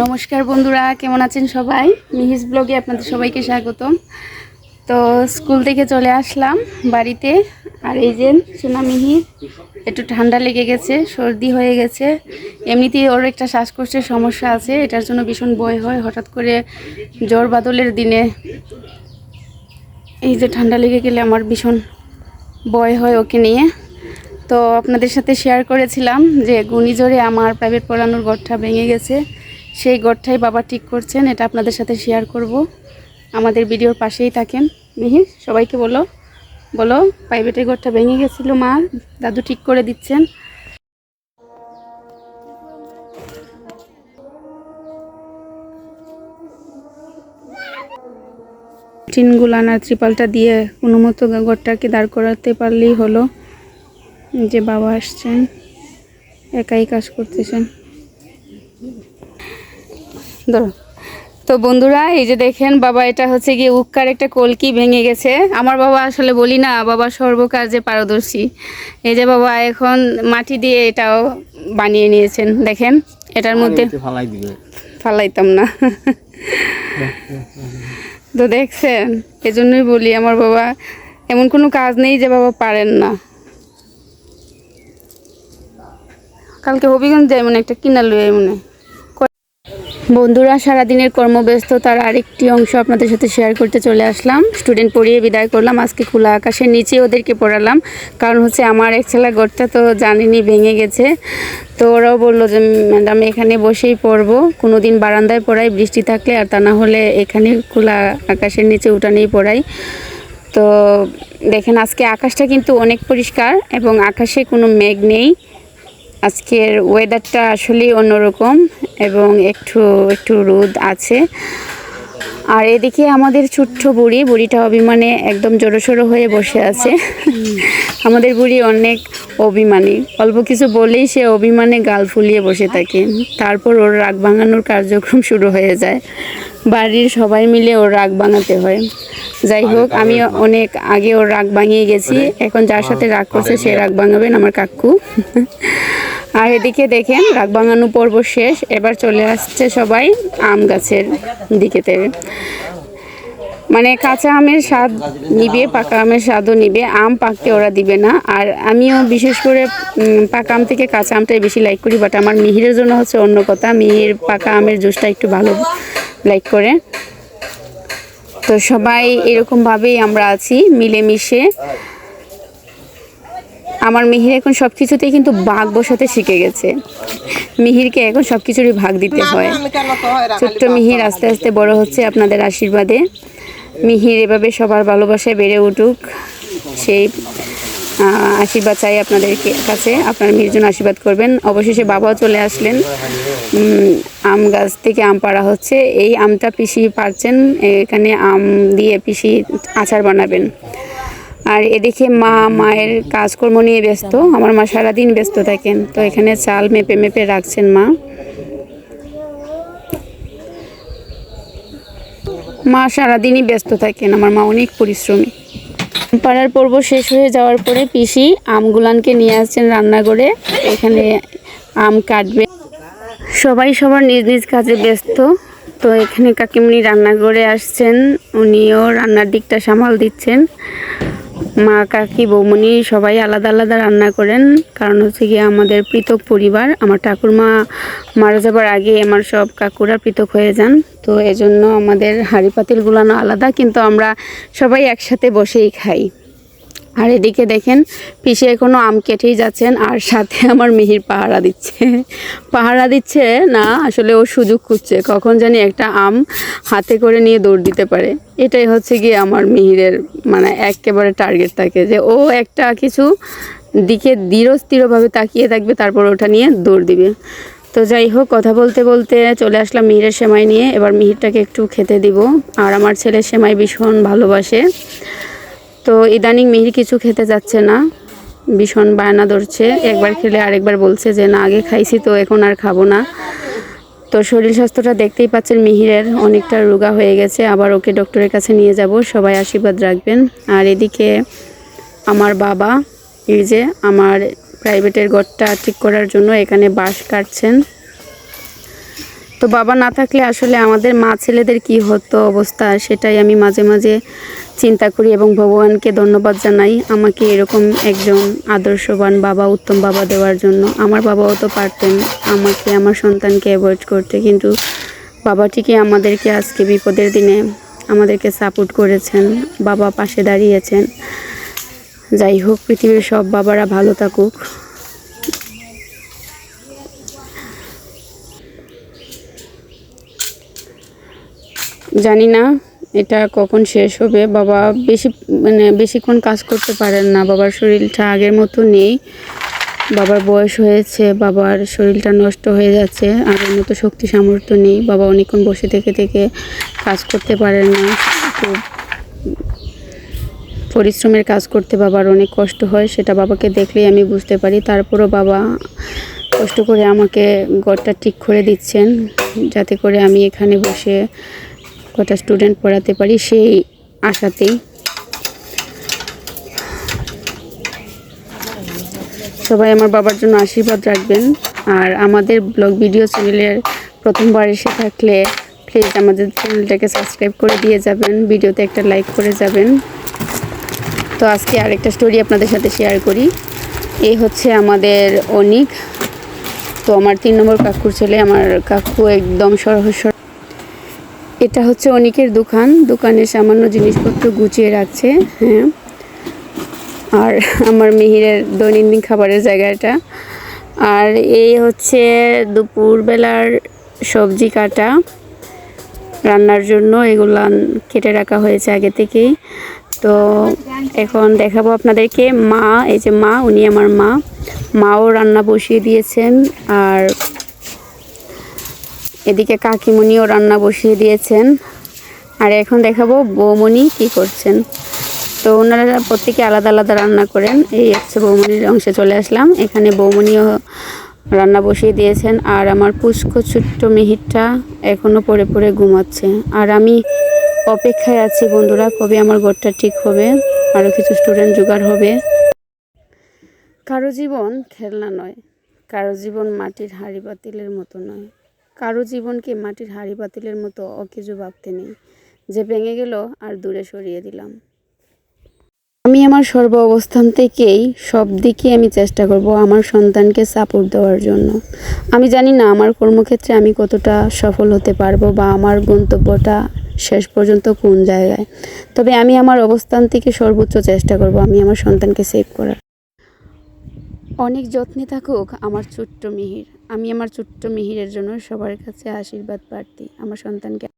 নমস্কার বন্ধুরা, কেমন আছেন সবাই? মিহিস ব্লগে আপনাদের সবাইকে স্বাগতম। তো স্কুল থেকে চলে আসলাম বাড়িতে। আর এই যে সোনা মিহি, একটু ঠান্ডা লেগে গেছে, সর্দি হয়ে গেছে। এমনিতেই ওর একটা শ্বাসকষ্টের সমস্যা আছে, এটার জন্য ভীষণ ভয় হয়। হঠাৎ করে জ্বর বাদলের দিনে এই যে ঠান্ডা লেগে গেলে আমার ভীষণ ভয় হয় ওকে নিয়ে। তো আপনাদের সাথে শেয়ার করেছিলাম যে ঘূর্ণিঝড়ে আমার প্রাইভেট পড়ানোর ঘরটা ভেঙে গেছে। সেই ঘরটাই বাবা ঠিক করছেন, এটা আপনাদের সাথে শেয়ার করব। আমাদের ভিডিওর পাশেই থাকেন। মিহির সবাইকে বলো। বলো প্রাইভেটের ঘরটা ভেঙে গেছিল মা, দাদু ঠিক করে দিচ্ছেন। টিনগুলো আনার ত্রিপালটা দিয়ে কোনো মতো ঘরটাকে দাঁড় করাতে পারলেই হলো। যে বাবা আসছেন একাই কাজ করতেছেন। ধরো তো বন্ধুরা এই যে দেখেন বাবা এটা হচ্ছে গিয়ে উক্কার একটা কলকি ভেঙে গেছে। আমার বাবা আসলে বলি না বাবা সর্বকার্যে পারদর্শী। এই যে বাবা এখন মাটি দিয়ে এটাও বানিয়ে নিয়েছেন দেখেন এটার মধ্যে ফালাইতাম না। তো দেখছেন এজন্যই বলি আমার বাবা এমন কোনো কাজ নেই যে বাবা পারেন না। কালকে হবিগঞ্জ যাই, মনে একটা কিনা লই মনে বন্ধুরা, সারাদিনের কর্মব্যস্ততার আরেকটি অংশ আপনাদের সাথে শেয়ার করতে চলে আসলাম। স্টুডেন্ট পড়িয়ে বিদায় করলাম। আজকে খোলা আকাশের নিচে ওদেরকে পড়ালাম। কারণ হচ্ছে আমার এক ছেলা ঘরটা তো জানিনি ভেঙে গেছে। তো ওরাও বলল যে, ম্যাডাম, এখানে বসেই পড়ব। কোনো দিন বারান্দায় পড়াই, বৃষ্টি থাকলে, আর তা না হলে এখানে খোলা আকাশের নিচে উঠানেই পড়াই। তো দেখেন, আজকে আকাশটা কিন্তু অনেক পরিষ্কার এবং আকাশে কোনো মেঘ নেই। আজকের ওয়েদারটা আসলেই অন্যরকম এবং একটু একটু রোদ আছে। আর এদিকে আমাদের ছোট্ট বুড়ি বুড়িটা অভিমানে একদম জড়োসড়ো হয়ে বসে আছে। আমাদের বুড়ি অনেক অভিমানী। অল্প কিছু বলেই সে অভিমানে গাল ফুলিয়ে বসে থাকে। তারপর ওর রাগ ভাঙানোর কার্যক্রম শুরু হয়ে যায়। বাড়ির সবাই মিলে ওর রাগ ভাঙাতে হয়। যাই হোক আমি অনেক আগে ওর রাগ ভাঙিয়ে গেছি। এখন যার সাথে রাগ করছে সে রাগ ভাঙাবেন আমার কাকু। আর এদিকে দেখেন রাগ ভাঙানো পর্ব শেষ। এবার চলে আসছে সবাই আম গাছের দিকে মানে কাঁচা আমের স্বাদ নিবে, পাকা আমের স্বাদও নিবে। আম পাকতে ওরা দিবে না। আর আমিও বিশেষ করে পাকা আম থেকে কাঁচা আমটাই বেশি লাইক করি বাট আমার মিহিরের জন্য হচ্ছে অন্য কথা। মিহির পাকা আমের জুসটা একটু ভালো লাইক করে। তো সবাই এরকমভাবেই আমরা আছি, মিলেমিশে। আমার মিহির এখন সব কিছুতেই কিন্তু ভাগ বসাতে শিখে গেছে। মিহিরকে এখন সব কিছুরই ভাগ দিতে হয়। ছোট্ট মিহির আস্তে আস্তে বড় হচ্ছে আপনাদের আশীর্বাদে। মিহির এভাবে সবার ভালোবাসায় বেড়ে উঠুক। সেই আশীর্বাদ চাই আপনাদের কাছে। আপনার মিহির জন্য আশীর্বাদ করবেন। অবশেষে বাবাও চলে আসলেন। আম গাছ থেকে আম পাড়া হচ্ছে। এই আমটা পিসি পারছেন। এখানে আম দিয়ে পিসি আচার বানাবেন। আর এদিকে মা মায়ের কাজকর্ম নিয়ে ব্যস্ত। আমার মা সারাদিন ব্যস্ত থাকেন। তো এখানে চাল মেপে মেপে রাখছেন মা। মা সারাদিনই ব্যস্ত থাকেন। আমার মা অনেক পরিশ্রমী। পাড়ার পর্ব শেষ হয়ে যাওয়ার পরে পিসি আমগুলানকে নিয়ে আসছেন রান্নাঘরে। এখানে আম কাটবে। সবাই সবার নিজ নিজ কাজে ব্যস্ত। তো এখানে কাকিমুনি রান্নাঘরে আসছেন। উনিও রান্নার দিকটা সামাল দিচ্ছেন। মা, কাকি বৌমনি সবাই আলাদা আলাদা রান্না করেন। কারণ হচ্ছে গিয়ে আমাদের পৃথক পরিবার, আমার ঠাকুরমা মারা যাবার আগে আমার সব কাকুরা পৃথক হয়ে যান। তো এজন্য আমাদের হাঁড়ি পাতিলগুলানো আলাদা, কিন্তু আমরা সবাই একসাথে বসেই খাই। আর এদিকে দেখেন পিসে এখনও আম কেটেই যাচ্ছেন, আর সাথে আমার মিহির পাহারা দিচ্ছে। পাহারা দিচ্ছে না, আসলে ও সুযোগ খুঁজছে, কখন জানি একটা আম হাতে করে নিয়ে দৌড় দিতে পারে। এটাই হচ্ছে গিয়ে আমার মিহিরের মানে একেবারে টার্গেট থাকে যে ও একটা কিছু দিকে দৃঢ়স্থিরভাবে তাকিয়ে থাকবে, তারপর ওটা নিয়ে দৌড় দিবে। তো যাই হোক, কথা বলতে বলতে চলে আসলাম মিহিরের সেমাই নিয়ে। এবার মিহিরটাকে একটু খেতে দিব। আর আমার ছেলে সেমাই ভীষণ ভালোবাসে। তো ইদানিং মিহির কিছু খেতে যাচ্ছে না। ভীষণ বায়না ধরছে। একবার খেলে আরেকবার বলছে যে, না, আগে খাইছি তো, এখন আর খাব না। তো শরীর স্বাস্থ্যটা দেখতেই পাচ্ছেন মিহিরের। অনেকটা রোগা হয়ে গেছে। আবার ওকে ডক্টরের কাছে নিয়ে যাব। সবাই আশীর্বাদ রাখবেন। আর এদিকে আমার বাবা, এই যে আমার প্রাইভেটের ঘরটা ঠিক করার জন্য এখানে বাঁশ কাটছেন। তো বাবা না থাকলে আসলে আমাদের মা ছেলেদের কি হতো অবস্থা সেটাই আমি মাঝে মাঝে চিন্তা করি এবং ভগবানকে ধন্যবাদ জানাই। আমাকে এরকম একজন আদর্শবান বাবা, উত্তম বাবা দেওয়ার জন্য। আমার বাবাও তো পারতেন, আমাকে, আমার সন্তানকে অ্যাভয়েড করতে। কিন্তু বাবা ঠিকই আমাদেরকে আজকে বিপদের দিনে আমাদেরকে সাপোর্ট করেছেন, বাবা পাশে দাঁড়িয়েছেন। যাই হোক, পৃথিবীর সব বাবারা ভালো থাকুক। জানি না, এটা কখন শেষ হবে। বাবা বেশি মানে বেশিক্ষণ কাজ করতে পারেন না। বাবার শরীরটা আগের মতো নেই। বাবার বয়স হয়েছে, বাবার শরীরটা নষ্ট হয়ে যাচ্ছে, আগের মতো শক্তি সামর্থ্য নেই। বাবা অনেকক্ষণ বসে থেকে থেকে কাজ করতে পারেন না। খুব পরিশ্রমের কাজ করতে বাবার অনেক কষ্ট হয়, সেটা বাবাকে দেখলেই আমি বুঝতে পারি। তারপরও বাবা কষ্ট করে আমাকে ঘরটা ঠিক করে দিচ্ছেন, যাতে করে আমি এখানে বসে কটা স্টুডেন্ট পড়াতে পারি সেই আশাতেই। সবাই আমার বাবার জন্য আশীর্বাদ রাখবেন। আর আমাদের ব্লগ ভিডিও চ্যানেলের প্রথমবার এসে থাকলে প্লিজ আমাদের চ্যানেলটাকে সাবস্ক্রাইব করে দিয়ে যাবেন ভিডিওতে একটা লাইক করে যাবেন। তো আজকে আরেকটা স্টোরি আপনাদের সাথে শেয়ার করি। এই হচ্ছে আমাদের অনিক। তো আমার তিন নম্বর কাকুর ছেলে, আমার কাকু একদম সরহস্বর এটা হচ্ছে অনিকের দোকান। দোকানে সামান্য জিনিসপত্র গুছিয়ে রাখছে হ্যাঁ। আর আমার মিহিরের দৈনন্দিন খাবারের জায়গাটা। আর এই হচ্ছে দুপুরবেলার সবজি কাটা। রান্নার জন্য এগুলো কেটে রাখা হয়েছে আগে থেকেই। তো এখন দেখাবো আপনাদেরকে মা, এই যে মা, উনি আমার মা। মাও রান্না বসিয়ে দিয়েছেন। আর এদিকে কাকিমণিও রান্না বসিয়ে দিয়েছেন। আর এখন দেখাবো বৌমণি কি করছেন। তো ওনারা প্রত্যেকে আলাদা আলাদা রান্না করেন। এই হচ্ছে বৌমণির অংশে চলে আসলাম। এখানে বৌমণিও রান্না বসিয়ে দিয়েছেন। আর আমার পুষ্ক ছোট্ট মিহিরটা এখনও পড়ে পড়ে ঘুমাচ্ছে। আর আমি অপেক্ষায় আছি বন্ধুরা, কবে আমার ঘরটা ঠিক হবে আরও কিছু স্টুডেন্ট জোগাড় হবে। কারও জীবন খেলনা নয়, কারও জীবন মাটির হাঁড়ি বাতিলের মতো নয়। কারও জীবনকে মাটির হাঁড়ি বাতিলের মতো অকিছু ভাবতে নেই। যে ভেঙে গেল আর দূরে সরিয়ে দিলাম। আমি আমার সর্ব অবস্থান থেকেই সব দিকে আমি চেষ্টা করব আমার সন্তানকে সাপোর্ট দেওয়ার জন্য। আমি জানি না আমার কর্মক্ষেত্রে আমি কতটা সফল হতে পারব বা আমার গন্তব্যটা শেষ পর্যন্ত কোন জায়গায়। তবে আমি আমার অবস্থান থেকে সর্বোচ্চ চেষ্টা করব আমি আমার সন্তানকে সেভ করার। অনেক যত্নে থাকুক আমার ছোট্ট মিহির। আমি আমার ছোট্ট মিহিরের জন্য সবার কাছে আশীর্বাদ প্রার্থী। আমার সন্তানকে